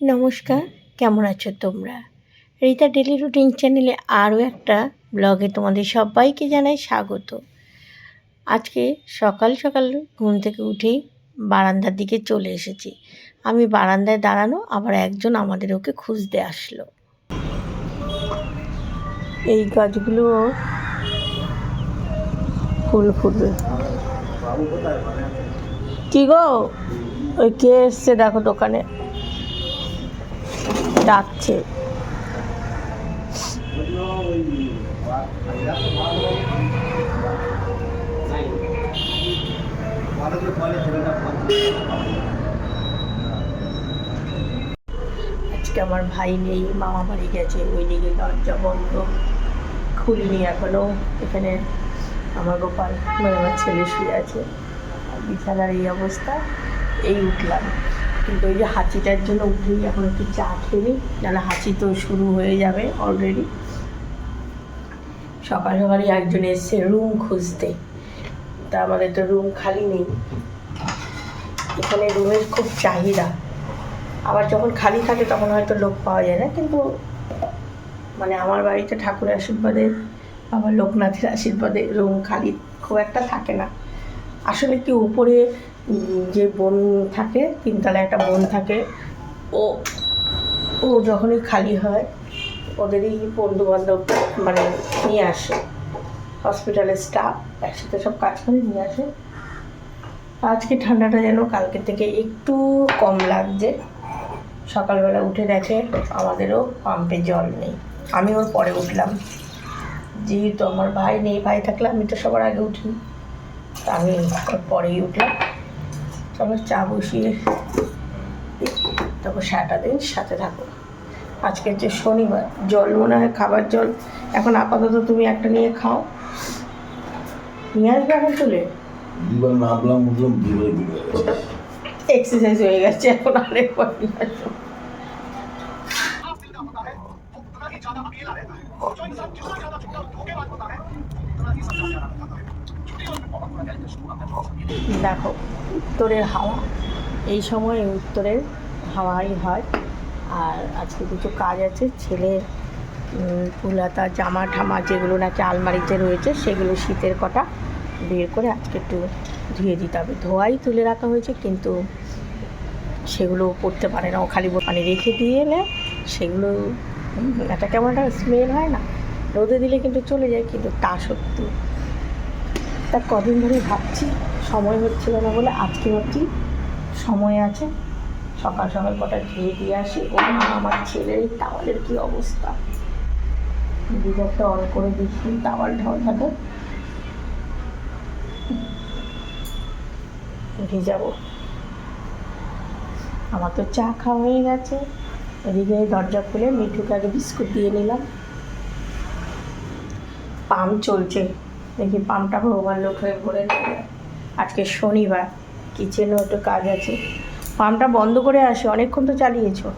নমস্কার, কেমন আছো তোমরা? রীতা ডেলি রুটিন চ্যানেলে আরও একটা ব্লগে তোমাদের সবাইকে জানাই স্বাগত। আজকে সকাল সকাল ঘুম থেকে উঠেই বারান্দার দিকে চলে এসেছি। আমি বারান্দায় দাঁড়ানো, আবার একজন আমাদের ওকে খুঁজতে আসলো। এই গাছগুলো ফুল ফুটবে। কি গো? ওই কে এসছে দেখো দোকানে? ডাকছে। আজকে আমার ভাই নেই, মামা বাড়ি গেছে, ওইদিকে দরজা বন্ধ। খুলিনি এখনও, এখানে আমার গোপাল মানে আমার ছেলে শুয়ে আছে। বিছানার এই অবস্থা, এই উঠলাম। কিন্তু ওই যে হাঁচিটার জন্য উঠেই এখন একটু চা খেয়ে নিই, নাহলে হাঁচি তো শুরু হয়ে যাবে অলরেডি সকাল সকালই একজন এসছে রুম খুঁজতে। তা আমাদের তো রুম খালি নেই। এখানে রুমের খুব চাহিদা। আবার যখন খালি থাকে তখন হয়তো লোক পাওয়া যায় না, কিন্তু মানে আমার বাড়িতে ঠাকুরের আশীর্বাদে আবার লোকনাথের আশীর্বাদে রুম খালি খুব একটা থাকে না। আসলে কি উপরে যে বোন থাকে, তিনতলায় একটা বোন থাকে, ও ও যখনই খালি হয়, ওদেরই বন্ধু বান্ধব মানে নিয়ে আসে। হসপিটালের স্টাফ একসাথে সব কাজ করে নিয়ে আসে। আজকে ঠান্ডাটা যেন কালকে থেকে একটু কম লাগছে। সকালবেলা উঠে দেখে আমাদেরও পাম্পে জল নেই। আমি ওর পরে উঠলাম। যেহেতু আমার ভাই নেই, ভাই থাকলে আমি তো সবার আগে উঠি। তা আমি ওর পরেই উঠলাম। চলো চা বসিয়ে তারপর সারাটা দিন সাথে থাকো। আজকে যে শনিবার জল মনে হয় খাবার জল। এখন আপাতত তুমি একটা নিয়ে খাও। নিয়ে আসবে এখন চলে? এক্সারসাইজ হয়ে গেছে এখন আরেকবার নিয়ে আসো। দেখো উত্তরের হাওয়া। এই সময় উত্তরের হাওয়াই হয়। আর আজকে কিছু কাজ আছে ছেলের উম, পুলাতা জামা ঠামা যেগুলো নাকি আলমারিতে রয়েছে সেগুলো শীতের কটা বের করে আজকে একটু ধুয়ে দিতে হবে। ধোয়াই তুলে রাখা হয়েছে কিন্তু সেগুলো পড়তে পারে না। ও খালি পানি রেখে দিয়ে এলে সেগুলো একটা কেমন একটা স্মেল হয় না। রোদে দিলে কিন্তু চলে যায় কিন্তু তা সত্যি তা কদিন ধরে ভাবছি, সময় হচ্ছিল না বলে আজকে ভাবছি সময় আছে, সকাল সকাল কটা ধুয়ে দিয়ে আসি। ও আমার ছেলের টাওয়ালের কী অবস্থা? গিজারটা অন করে দেখি, টাওয়াল ঢাল থাকে ভিজাবো আমার তো চা খাওয়া হয়ে গেছে। এদিকে দরজা খুলে মিঠুকে আগে বিস্কুট দিয়ে নিলাম। পাম্প চলছে। দেখি পাম্পটা ওভারলোড হয়ে ভরে নেবে আজকে শনিবার কিচেনও একটু কাজ আছে। পাম্পটা বন্ধ করে আসে, অনেকক্ষণ তো চালিয়েছো।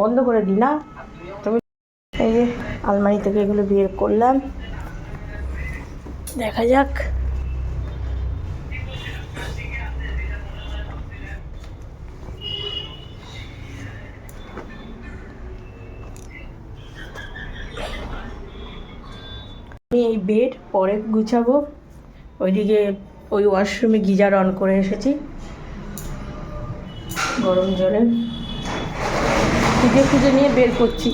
বন্ধ করে দি না? তুমি এই যে আলমারি থেকে এগুলো বের করলাম। দেখা যাক। এই বেড পরে গুছাবো। ওইদিকে ওই ওয়াশরুমে গিজার অন করে এসেছি। গরম জলে। খুঁজে খুঁজে নিয়ে বের করছি।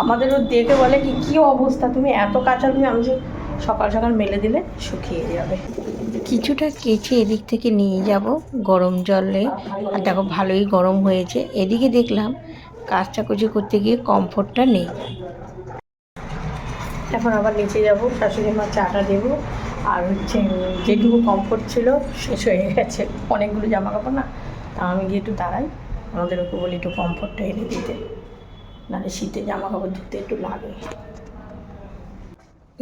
আমাদেরও দেখে বলে কি, কী অবস্থা? তুমি এত কাঁচা তুমি, আমি সকাল সকাল মেলে দিলে শুকিয়ে যাবে। কিছুটা কেচে এদিক থেকে নিয়ে যাব গরম জলে। আর দেখো ভালোই গরম হয়েছে। এদিকে দেখলাম কাজটা কুচি করতে গিয়ে কমফোর্টটা নেই। এখন আবার নিচে যাব, শাশুড়ি মা চাটা দেবো। আর হচ্ছে যেটুকু কমফোর্ট ছিল, শেষ হয়ে গেছে। অনেকগুলো জামা কাপড় না, তা আমি গিয়ে একটু দাঁড়াই। আমাদের ওকে বলি একটু কমফোর্টটা এনে দিতে। নাহলে শীতে জামা কাপড় ধুতে একটু লাগে।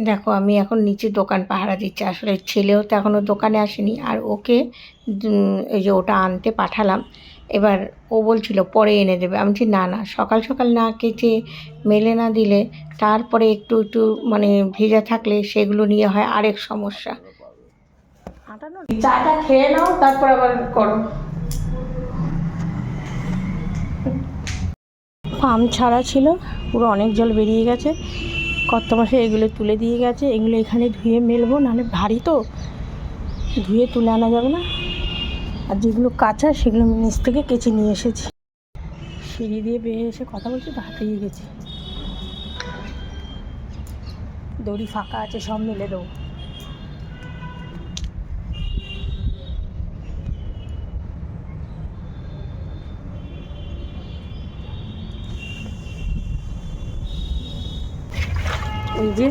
দেখো, আমি এখন নিচে দোকান পাহারা দিচ্ছি। আসলে ছেলেও তো এখনও দোকানে আসেনি। আর ওকে এই যে ওটা আনতে পাঠালাম। এবার ও বলছিল পরে এনে দেবে। আমি বলছি না না সকাল সকাল না কেচে মেলে না দিলে তারপরে একটু একটু মানে ভেজা থাকলে সেগুলো নিয়ে হয় আরেক সমস্যা। চাটা খেয়ে নাও তারপর আবার করো। পাম্প ছাড়া ছিল পুরো অনেক জল বেরিয়ে গেছে। কত মাসে এগুলো তুলে দিয়ে গেছে এগুলো এখানে ধুয়ে মেলবো নাহলে ভারী তো। ধুয়ে তুলে আনা যাবে না। আর যেগুলো কাঁচা, সেগুলো আমি নিচ থেকে কেচে নিয়ে এসেছি। সিঁড়ি দিয়ে বেরিয়ে এসে কথা বলছি, তো হাঁপিয়ে গেছি। দড়ি ফাঁকা আছে, সব মেলে দেবো। এই যে,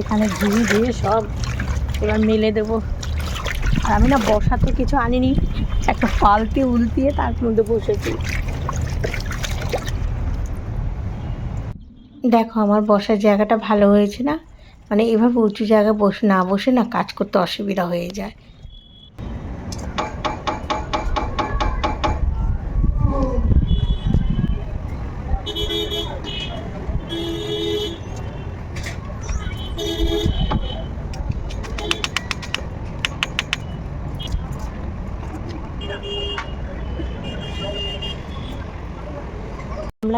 এখানে ধুয়ে দিয়ে সব এবার মেলে দেবো। আর আমি না বসাতে কিছু আনিনি। একটা ফালতি উল্টিয়ে তার মধ্যে বসেছি দেখো, আমার বসার জায়গাটা ভালো হয়েছে না? মানে এভাবে উঁচু জায়গায় বসে না বসে না কাজ করতে অসুবিধা হয়ে যায়।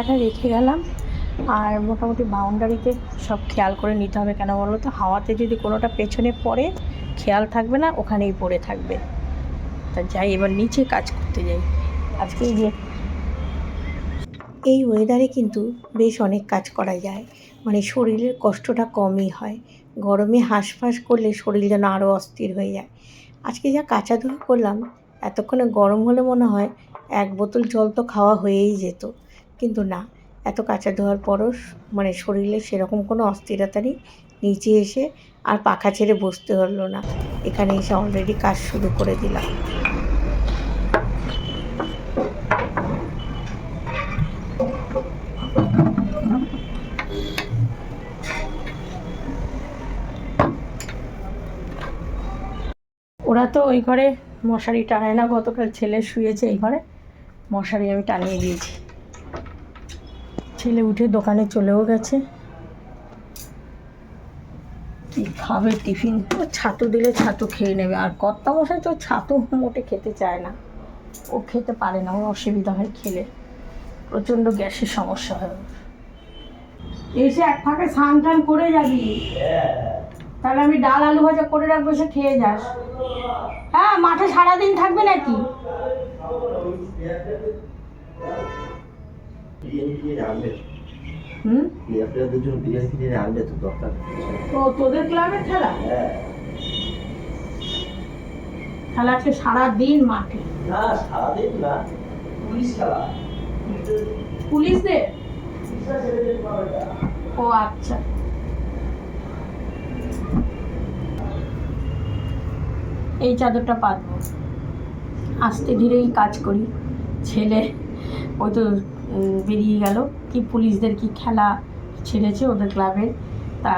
গামলাটা রেখে গেলাম। আর মোটামুটি বাউন্ডারিতে সব খেয়াল করে নিতে হবে কেন বলো তো? হাওয়াতে যদি কোনোটা পেছনে পড়ে, খেয়াল থাকবে না, ওখানেই পড়ে থাকবে। তা যাই, এবার নিচে কাজ করতে যাই। আজকে যে এই ওয়েদারে কিন্তু বেশ অনেক কাজ করা যায়। মানে শরীরের কষ্টটা কমই হয়। গরমে হাঁসফাঁস করলে শরীর যেন আরও অস্থির হয়ে যায়। আজকে যা কাঁচা ধোয়া করলাম, এতক্ষণে গরম হলে মনে হয় এক বোতল জল তো খাওয়া হয়েই যেত। কিন্তু না। এত কাঁচা ধোয়ার পরও মানে শরীরে সেরকম কোনো অস্থিরতা নেই। নিচে এসে আর পাখা ছেড়ে বসতে হলো না। এখানে এসে অলরেডি কাজ শুরু করে দিলাম। ওরা তো ওই ঘরে মশারি টানে না, গতকাল ছেলে শুয়েছে এই ঘরে। মশারি আমি টানিয়ে দিয়েছি। ছেলে উঠে দোকানে চলেও গেছে। কি খাবে টিফিন? ও ছাতু দিলে ছাতু খেয়ে নেবে। আর কর্তা মশাই তো ছাতু মোটে খেতে চায় না। ও খেতে পারে না, ওর অসুবিধা হয় খেলে। প্রচণ্ড গ্যাসের সমস্যা হয়। এসে এক ফাঁকে স্নান টান করে যাবি। তাহলে আমি ডাল আলু ভাজা করে রাখব সে খেয়ে যাস। হ্যাঁ মাঠে সারাদিন থাকবে নাকি? হুম? আপনারা দুজন বিরিয়ানি ফিরিয়ে আনবে তো দরকার। তো তোদের ক্লাবের খেলা? হ্যাঁ। খেলা আজকে সারাদিন মাঠে। না সারাদিন না পুলিশ খেলা। পুলিশদের? ও আচ্ছা। এই চাদরটা পাতবো আস্তে ধীরেই কাজ করি। ছেলে ওই তো বেরিয়ে গেল। কি পুলিশদের কি খেলা ছেড়েছে ওদের ক্লাবের তা,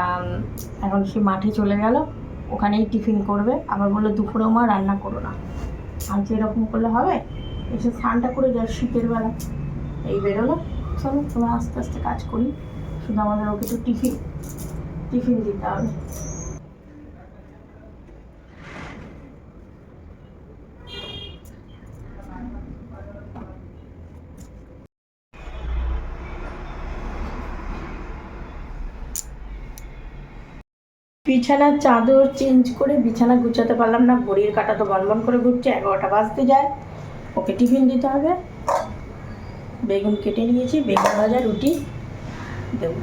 এখন সে মাঠে চলে গেল। ওখানেই টিফিন করবে। আবার বলল, দুপুরেও মা রান্না করো না। আর এরকম করলে হবে? এসে স্নানটা করে যায় শীতের বেলা। এই বেরোলো। চলো তোমরা আস্তে আস্তে কাজ করি। শুধু আমাদের ওকে একটু টিফিন টিফিন দিতে হবে। বিছানার চাদর চেঞ্জ করে বিছানা গুছাতে পারলাম না, ঘড়ির কাটা তো বনবন করে ঘুরছে, এগারোটা বাজতে যায়। ওকে টিফিন দিতে হবে। বেগুন কেটে নিয়েছি, বেগুন ভাজা, রুটি, দেবো।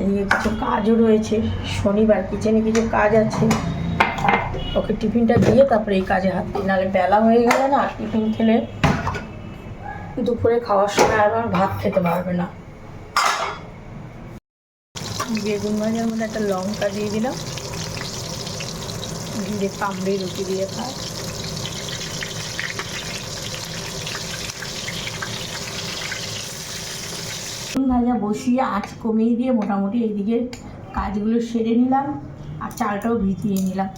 এদিকে কিছু কাজও রয়েছে, শনিবার কিচেনে কিছু কাজ আছে। ওকে টিফিনটা দিয়ে তারপরে এই কাজে হাত দিই, নাহলে বেলা হয়ে গেলে না, টিফিন খেলে দুপুরে খাওয়ার সময় আর ভাত খেতে পারবে না। বেগুন ভাজার মধ্যে একটা লঙ্কা দিয়ে দিলাম। দিয়ে কামড়ে রুটি দিয়ে খায় ভাজা বসিয়ে আঁচ কমিয়ে দিয়ে মোটামুটি এইদিকে কাজগুলো সেরে নিলাম আর চালটাও ভিজিয়ে নিলাম।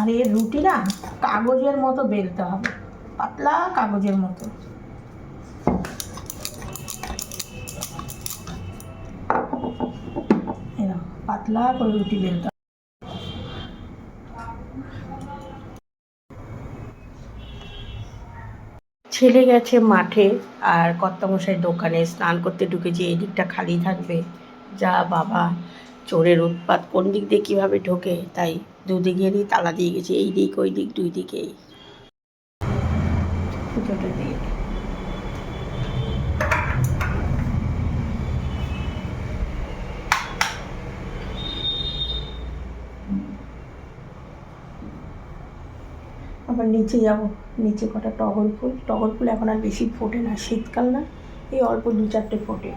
আর এর রুটি না কাগজের মতো বেলতে হবে, পাতলা কাগজের মতো। পাতলা করে রুটি বেলতে ছেলে গেছে মাঠে আর কর্তামশাই দোকানে স্নান করতে ঢুকেছে, এই দিকটা খালি থাকবে। যা বাবা, চোরের উৎপাত কোন দিক দিয়ে কীভাবে ঢোকে তাই দুদিকেরই তালা দিয়ে গেছে, এই দিক, ওই দিক, দুই দিকেই। আবার নিচে যাব। নিচে কটা টগর ফুল টগর ফুল এখন আর বেশি ফোটে না, শীতকাল না, এই অল্প দু চারটে ফোটে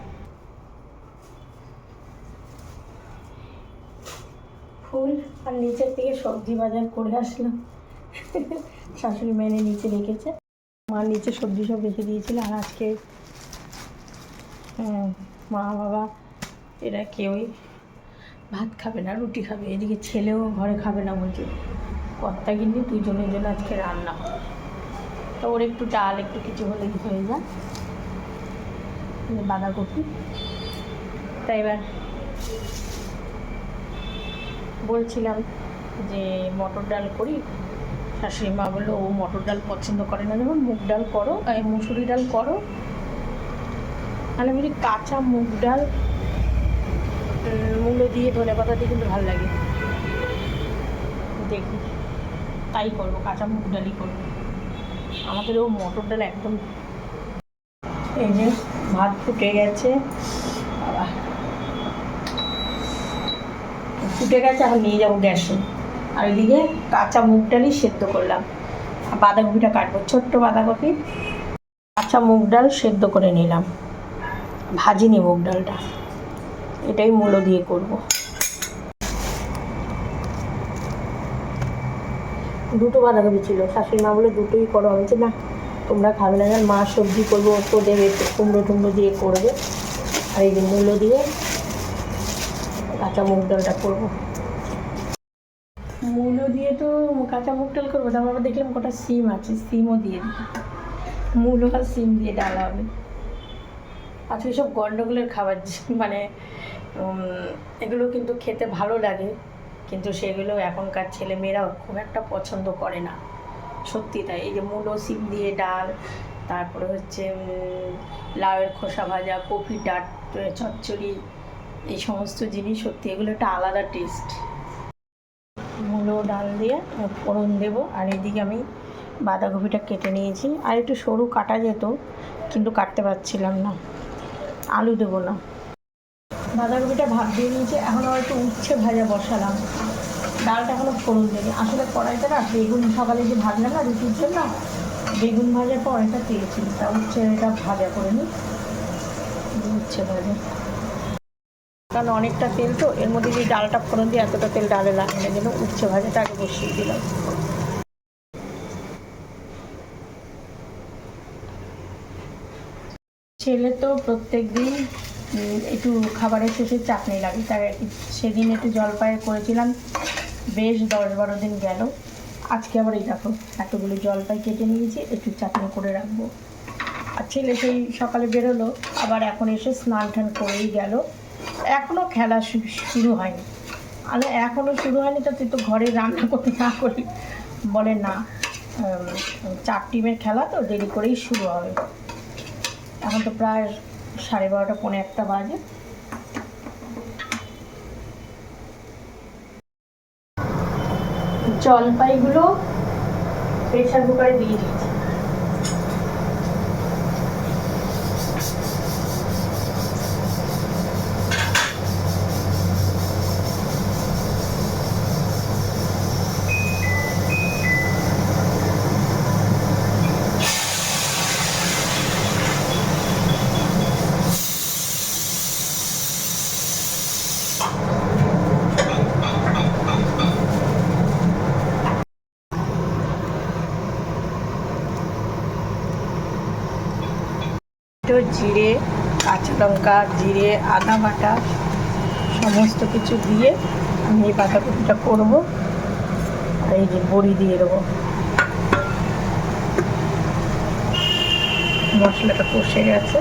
ফুল আর নিচের থেকে সবজি বাজার করে আসলাম। শাশুড়ি মেনে নিচে রেখেছে। মা নিচে সবজি সব রেখে দিয়েছিল আর আজকে হ্যাঁ, মা বাবা এরা কেউই ভাত খাবে না রুটি খাবে এদিকে ছেলেও ঘরে খাবে না বলছে। কর্তা কিন্তু দুজনের জন্য আজকে রান্না। হবে তো ওর একটু ডাল একটু কিছু হলেই হয়ে যায়। বাঁধাকপি। তাই এবার বলছিলাম যে মটর ডাল করি। শাশুড়ি মা বলল, ও মটর ডাল পছন্দ করে না। যেমন মুগ ডাল করো মুসুরি ডাল করো। তাহলে বলি কাঁচা মুগ ডাল মূলো দিয়ে ধনে পাতা দিয়ে কিন্তু ভালো লাগে। দেখি, তাই করব, কাঁচা মুগ ডালই করব। আমাদের ও মটর ডাল একদম এই যে, ভাত ফুটে গেছে। বাবা ফুটে গেছে এখন নিয়ে যাব গ্যাসে আর এদিকে কাঁচা মুগ ডালই সেদ্ধ করলাম। আর বাঁধাকপিটা কাটবো ছোট্ট বাঁধাকপি। কাঁচা মুগ ডাল সেদ্ধ করে নিলাম। ভাজিনি মুগ ডালটা এটাই মূলো দিয়ে করব। দুটো বাঁধাকপি ছিল। শাশুড়ি মা বলে দুটোই করো। আমি বলছি, না তোমরা খাবে না। মা সবজি করব ও তো দেবে কুমড়ো টুমড়ো দিয়ে করবে। আর এই যে মূলো দিয়ে কাঁচা মুগ ডালটা করব। মূলো দিয়ে তো কাঁচা মুগ ডাল করব, তারপর দেখলাম কটা সিম আছে, সিমও দিয়ে দিই মূলো আর সিম দিয়ে ডাল হবে। আজকে সব গন্ডগোলের খাবার মানে এগুলো কিন্তু খেতে ভালো লাগে, কিন্তু সেগুলো এখনকার ছেলে মেয়েরা খুব একটা পছন্দ করে না। সত্যি তাই, এই যে মূলো, সিম দিয়ে ডাল, তারপরে হচ্ছে লাউয়ের খোসা ভাজা, কফি ডাট, চচ্চড়ি এই সমস্ত জিনিস সত্যি, এগুলো একটা আলাদা টেস্ট মূলো, ডাল দিয়ে ফোড়ন দেবো, আর এদিকে আমি বাঁধাকপিটা কেটে নিয়েছি। আর একটু সরু কাটা যেত কিন্তু কাটতে পারছিলাম না। আলু দেবো না। বাঁধাকপিটা ভাত দিয়ে নিয়েছি এখন আবার একটু উচ্ছে ভাজা বসালাম। ডালটা এখনও ফোড়ন দেবে আসলে কড়াইতে না বেগুন, সকালে যে ভাজলাম না রুটির জন্য, বেগুন ভাজার পর এটা পেয়েছি তা উচ্ছে, এটা ভাজা করে নিই। উচ্ছে ভাজা। কারণ অনেকটা তেল তো, এর মধ্যে যে ডালটা ফোড়ন দিয়ে এতটা তেল ডালে লাগে না জন্য উচ্ছে ভাজাটা আগে বসিয়ে দিলাম। ছেলে তো প্রত্যেক দিন একটু খাবারের শেষে চাটনি লাগে, তাই সেদিন একটু জলপাই করেছিলাম, বেশ দশ বারো দিন গেল। আজকে আবার এই দেখো, এতগুলো জলপাই কেটে নিয়েছি, একটু চাটনি করে রাখব। আর ছেলে সেই সকালে বেরোলো, আবার এখন এসে স্নান টান করেই গেল। এখনও খেলা শুরু হয়নি। আরে এখনও শুরু হয়নি তো তুই তো ঘরে রান্না করতে না করি। বলে না চার টিমের খেলা তো দেরি করেই শুরু হবে। এখন তো প্রায় সাড়ে বারোটা, পৌনে একটা বাজে। জলপাইগুলো প্রেশার কুকারে দিয়ে দিয়েছি। একটু জিরে, কাঁচা লঙ্কা, জিরে, আদা বাটা, সমস্ত কিছু দিয়ে আমি এই বাঁধাকপিটা করব। আর এই যে বড়ি দিয়ে দেবো। মশলাটা কষে গেছে।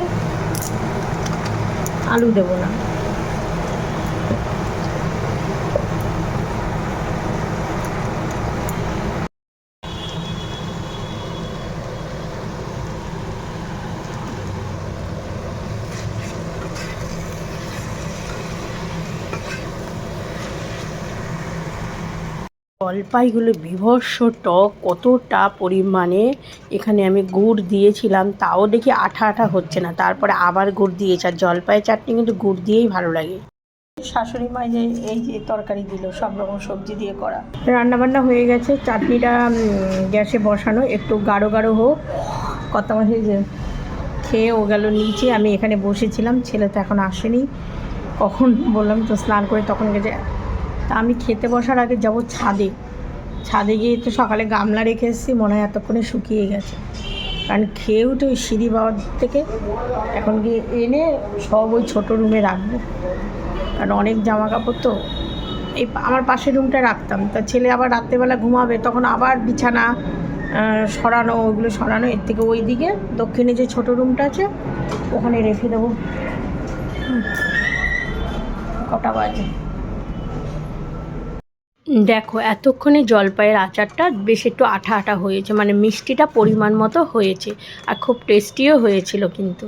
আলু দেবো না। জলপাইগুলো বিভৎস টক কতটা পরিমাণে এখানে আমি গুড় দিয়েছিলাম তাও দেখি আঠা আঠা হচ্ছে না। তারপরে আবার গুড় দিয়েছে আর জলপাই চাটনি কিন্তু গুড় দিয়েই ভালো লাগে। শাশুড়ি মা যে এই যে তরকারি দিল সব রকম সবজি দিয়ে করা। রান্নাবান্না হয়ে গেছে চাটনিটা গ্যাসে বসানো একটু গাঢ় গাঢ় হোক। কত মাসে যে খেয়ে ও গেল নিচে আমি এখানে বসেছিলাম ছেলে তো এখন আসেনি। কখন বললাম তো স্নান করে তখন গেছে তা আমি খেতে বসার আগে যাব ছাদে। ছাদে গিয়ে তো সকালে গামলা রেখে এসেছি, মনে হয় এতক্ষণে শুকিয়ে গেছে। কারণ খেয়েও তো ওই সিঁড়ি বাবার থেকে এখন গিয়ে এনে সব ওই ছোটো রুমে রাখব। কারণ অনেক জামা কাপড় তো এই আমার পাশের রুমটা রাখতাম। তা ছেলে আবার রাত্রেবেলা ঘুমাবে, তখন আবার বিছানা সরানো ওইগুলো সরানো, এর থেকে ওই দিকে দক্ষিণে যে ছোটো রুমটা আছে, ওখানে রেখে দেবো। কটা বাজে? দেখো, এতক্ষণে জলপাইয়ের আচারটা বেশ একটু আঠা আঠা হয়েছে মানে মিষ্টিটা পরিমাণ মতো হয়েছে আর খুব টেস্টিও হয়েছিল কিন্তু।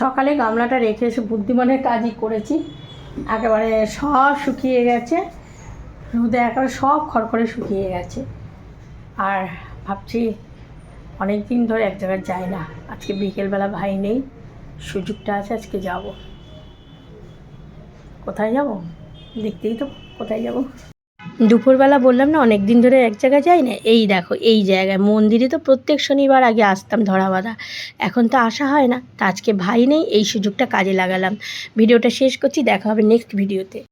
সকালে গামলাটা রেখে এসে বুদ্ধিমানের কাজই করেছি, একেবারে সব শুকিয়ে গেছে, রোদে একেবারে সব খড়খড়ে শুকিয়ে গেছে। আর ভাবছি অনেক দিন ধরে এক জায়গায় যাই না, আজকে বিকেলবেলা ভাই নেই, সুযোগটা আছে আজকে যাব। কোথায় যাব? দেখতেই তো কোথায় যাব। দুপুরবেলা বললাম না অনেক দিন ধরে এক জায়গায় যাই না, এই দেখো, এই জায়গায়। মন্দিরে তো প্রত্যেক শনিবার আগে আসতাম ধরা বাঁধা। এখন তো আসা হয় না, তা আজকে ভাই নেই, এই সুযোগটা কাজে লাগালাম। ভিডিওটা শেষ করছি, দেখা হবে নেক্সট ভিডিওতে